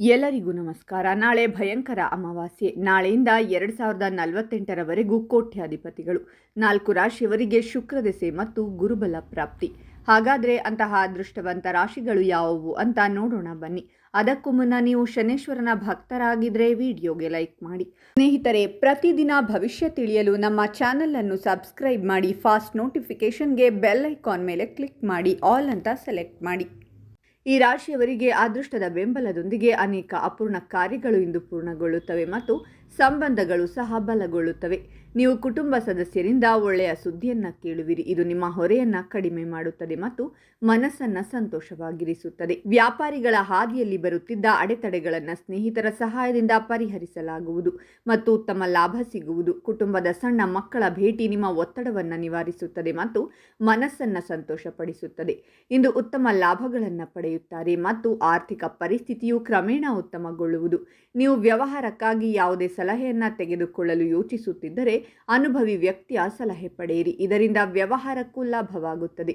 ಎಲ್ಲರಿಗೂ ನಮಸ್ಕಾರ. ನಾಳೆ ಭಯಂಕರ ಅಮಾವಾಸ್ಯೆ. ನಾಳೆಯಿಂದ ಎರಡು ಸಾವಿರದ ನಲವತ್ತೆಂಟರವರೆಗೂ ಕೋಟ್ಯಾಧಿಪತಿಗಳು. ನಾಲ್ಕು ರಾಶಿಯವರಿಗೆ ಶುಕ್ರದೆಸೆ ಮತ್ತು ಗುರುಬಲ ಪ್ರಾಪ್ತಿ. ಹಾಗಾದರೆ ಅಂತಹ ಅದೃಷ್ಟವಂತ ರಾಶಿಗಳು ಯಾವುವು ಅಂತ ನೋಡೋಣ ಬನ್ನಿ. ಅದಕ್ಕೂ ಮುನ್ನ ನೀವು ಶನೇಶ್ವರನ ಭಕ್ತರಾಗಿದ್ರೆ ವಿಡಿಯೋಗೆ ಲೈಕ್ ಮಾಡಿ. ಸ್ನೇಹಿತರೆ, ಪ್ರತಿದಿನ ಭವಿಷ್ಯ ತಿಳಿಯಲು ನಮ್ಮ ಚಾನಲನ್ನು ಸಬ್ಸ್ಕ್ರೈಬ್ ಮಾಡಿ. ಫಾಸ್ಟ್ ನೋಟಿಫಿಕೇಷನ್ಗೆ ಬೆಲ್ ಐಕಾನ್ ಮೇಲೆ ಕ್ಲಿಕ್ ಮಾಡಿ. ಆಲ್ ಅಂತ ಸೆಲೆಕ್ಟ್ ಮಾಡಿ. ಈ ರಾಶಿಯವರಿಗೆ ಅದೃಷ್ಟದ ಬೆಂಬಲದೊಂದಿಗೆ ಅನೇಕ ಅಪೂರ್ಣ ಕಾರ್ಯಗಳು ಇಂದು ಪೂರ್ಣಗೊಳ್ಳುತ್ತವೆ ಮತ್ತು ಸಂಬಂಧಗಳು ಸಹ ಬಲಗೊಳ್ಳುತ್ತವೆ. ನೀವು ಕುಟುಂಬ ಸದಸ್ಯರಿಂದ ಒಳ್ಳೆಯ ಸುದ್ದಿಯನ್ನು ಕೇಳುವಿರಿ. ಇದು ನಿಮ್ಮ ಹೊರೆಯನ್ನ ಕಡಿಮೆ ಮಾಡುತ್ತದೆ ಮತ್ತು ಮನಸ್ಸನ್ನ ಸಂತೋಷವಾಗಿರಿಸುತ್ತದೆ. ವ್ಯಾಪಾರಿಗಳ ಹಾದಿಯಲ್ಲಿ ಬರುತ್ತಿದ್ದ ಅಡೆತಡೆಗಳನ್ನು ಸ್ನೇಹಿತರ ಸಹಾಯದಿಂದ ಪರಿಹರಿಸಲಾಗುವುದು ಮತ್ತು ಉತ್ತಮ ಲಾಭ ಸಿಗುವುದು. ಕುಟುಂಬದ ಸಣ್ಣ ಮಕ್ಕಳ ಭೇಟಿ ನಿಮ್ಮ ಒತ್ತಡವನ್ನು ನಿವಾರಿಸುತ್ತದೆ ಮತ್ತು ಮನಸ್ಸನ್ನ ಸಂತೋಷಪಡಿಸುತ್ತದೆ. ಇಂದು ಉತ್ತಮ ಲಾಭಗಳನ್ನು ಪಡೆಯುತ್ತಾರೆ ಮತ್ತು ಆರ್ಥಿಕ ಪರಿಸ್ಥಿತಿಯು ಕ್ರಮೇಣ ಉತ್ತಮಗೊಳ್ಳುವುದು. ನೀವು ವ್ಯವಹಾರಕ್ಕಾಗಿ ಯಾವುದೇ ಸಲಹೆಯನ್ನು ತೆಗೆದುಕೊಳ್ಳಲು ಯೋಚಿಸುತ್ತಿದ್ದರೆ ಅನುಭವಿ ವ್ಯಕ್ತಿಯ ಸಲಹೆ ಪಡೆಯಿರಿ. ಇದರಿಂದ ವ್ಯವಹಾರಕ್ಕೂ ಲಾಭವಾಗುತ್ತದೆ.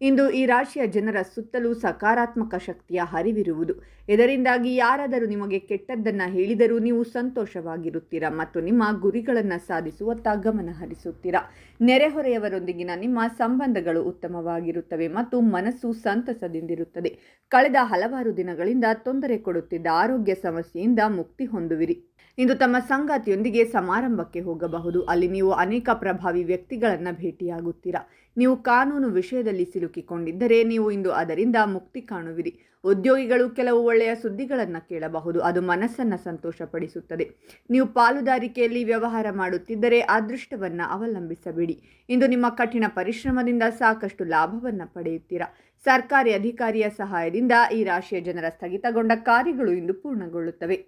ಇಂದು ಈ ರಾಶಿಯ ಜನರ ಸುತ್ತಲೂ ಸಕಾರಾತ್ಮಕ ಶಕ್ತಿಯ ಹರಿವಿರುವುದು. ಇದರಿಂದಾಗಿ ಯಾರಾದರೂ ನಿಮಗೆ ಕೆಟ್ಟದ್ದನ್ನು ಹೇಳಿದರೂ ನೀವು ಸಂತೋಷವಾಗಿರುತ್ತೀರಾ ಮತ್ತು ನಿಮ್ಮ ಗುರಿಗಳನ್ನು ಸಾಧಿಸುವತ್ತ ಗಮನ ಹರಿಸುತ್ತೀರಾ? ನೆರೆಹೊರೆಯವರೊಂದಿಗಿನ ನಿಮ್ಮ ಸಂಬಂಧಗಳು ಉತ್ತಮವಾಗಿರುತ್ತವೆ ಮತ್ತು ಮನಸ್ಸು ಸಂತಸದಿಂದಿರುತ್ತದೆ. ಕಳೆದ ಹಲವಾರು ದಿನಗಳಿಂದ ತೊಂದರೆ ಕೊಡುತ್ತಿದ್ದ ಆರೋಗ್ಯ ಸಮಸ್ಯೆಯಿಂದ ಮುಕ್ತಿ ಹೊಂದುವಿರಿ. ಇಂದು ತಮ್ಮ ಸಂಗಾತಿಯೊಂದಿಗೆ ಸಮಾರಂಭಕ್ಕೆ ಹೋಗಬಹುದು. ಅಲ್ಲಿ ನೀವು ಅನೇಕ ಪ್ರಭಾವಿ ವ್ಯಕ್ತಿಗಳನ್ನು ಭೇಟಿಯಾಗುತ್ತೀರಾ. ನೀವು ಕಾನೂನು ವಿಷಯದಲ್ಲಿ ಸಿಲುಕಿಕೊಂಡಿದ್ದರೆ ನೀವು ಇಂದು ಅದರಿಂದ ಮುಕ್ತಿ ಕಾಣುವಿರಿ. ಉದ್ಯೋಗಿಗಳು ಕೆಲವು ಒಳ್ಳೆಯ ಸುದ್ದಿಗಳನ್ನು ಕೇಳಬಹುದು. ಅದು ಮನಸ್ಸನ್ನು ಸಂತೋಷಪಡಿಸುತ್ತದೆ. ನೀವು ಪಾಲುದಾರಿಕೆಯಲ್ಲಿ ವ್ಯವಹಾರ ಮಾಡುತ್ತಿದ್ದರೆ ಅದೃಷ್ಟವನ್ನು ಅವಲಂಬಿಸಬೇಡಿ. ಇಂದು ನಿಮ್ಮ ಕಠಿಣ ಪರಿಶ್ರಮದಿಂದ ಸಾಕಷ್ಟು ಲಾಭವನ್ನು ಪಡೆಯುತ್ತೀರಾ? ಸರ್ಕಾರಿ ಅಧಿಕಾರಿಯ ಸಹಾಯದಿಂದ ಈ ರಾಶಿಯ ಜನರ ಸ್ಥಗಿತಗೊಂಡ ಕಾರ್ಯಗಳು ಇಂದು ಪೂರ್ಣಗೊಳ್ಳುತ್ತವೆ.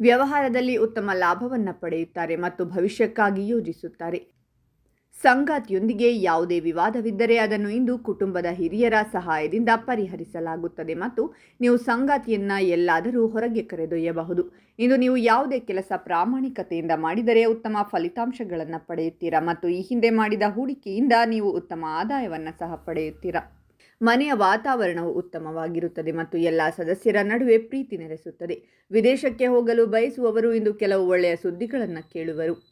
ವ್ಯವಹಾರದಲ್ಲಿ ಉತ್ತಮ ಲಾಭವನ್ನು ಪಡೆಯುತ್ತಾರೆ ಮತ್ತು ಭವಿಷ್ಯಕ್ಕಾಗಿ ಯೋಜಿಸುತ್ತಾರೆ. ಸಂಗಾತಿಯೊಂದಿಗೆ ಯಾವುದೇ ವಿವಾದವಿದ್ದರೆ ಅದನ್ನು ಇಂದು ಕುಟುಂಬದ ಹಿರಿಯರ ಸಹಾಯದಿಂದ ಪರಿಹರಿಸಲಾಗುತ್ತದೆ ಮತ್ತು ನೀವು ಸಂಗಾತಿಯನ್ನ ಎಲ್ಲಾದರೂ ಹೊರಗೆ ಕರೆದೊಯ್ಯಬಹುದು. ಇಂದು ನೀವು ಯಾವುದೇ ಕೆಲಸ ಪ್ರಾಮಾಣಿಕತೆಯಿಂದ ಮಾಡಿದರೆ ಉತ್ತಮ ಫಲಿತಾಂಶಗಳನ್ನು ಪಡೆಯುತ್ತೀರಾ ಮತ್ತು ಈ ಹಿಂದೆ ಮಾಡಿದ ಹೂಡಿಕೆಯಿಂದ ನೀವು ಉತ್ತಮ ಆದಾಯವನ್ನು ಸಹ ಪಡೆಯುತ್ತೀರಾ? ಮನೆಯ ವಾತಾವರಣವು ಉತ್ತಮವಾಗಿರುತ್ತದೆ ಮತ್ತು ಎಲ್ಲ ಸದಸ್ಯರ ನಡುವೆ ಪ್ರೀತಿ ನೆಲೆಸುತ್ತದೆ. ವಿದೇಶಕ್ಕೆ ಹೋಗಲು ಬಯಸುವವರು ಇಂದು ಕೆಲವು ಒಳ್ಳೆಯ ಸುದ್ದಿಗಳನ್ನು ಕೇಳುವರು.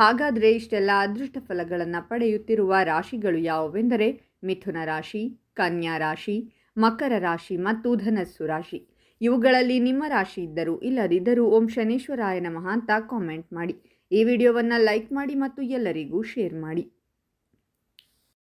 ಹಾಗಾದರೆ ಇಷ್ಟೆಲ್ಲ ಅದೃಷ್ಟ ಫಲಗಳನ್ನು ಪಡೆಯುತ್ತಿರುವ ರಾಶಿಗಳು ಯಾವುವೆಂದರೆ ಮಿಥುನ ರಾಶಿ, ಕನ್ಯಾ ರಾಶಿ, ಮಕರ ರಾಶಿ ಮತ್ತು ಧನಸ್ಸು ರಾಶಿ. ಇವುಗಳಲ್ಲಿ ನಿಮ್ಮ ರಾಶಿ ಇದ್ದರೂ ಇಲ್ಲದಿದ್ದರೂ ಓಂ ಶನೇಶ್ವರಾಯ ನಮಃ ಅಂತ ಕಾಮೆಂಟ್ ಮಾಡಿ. ಈ ವಿಡಿಯೋವನ್ನು ಲೈಕ್ ಮಾಡಿ ಮತ್ತು ಎಲ್ಲರಿಗೂ ಶೇರ್ ಮಾಡಿ.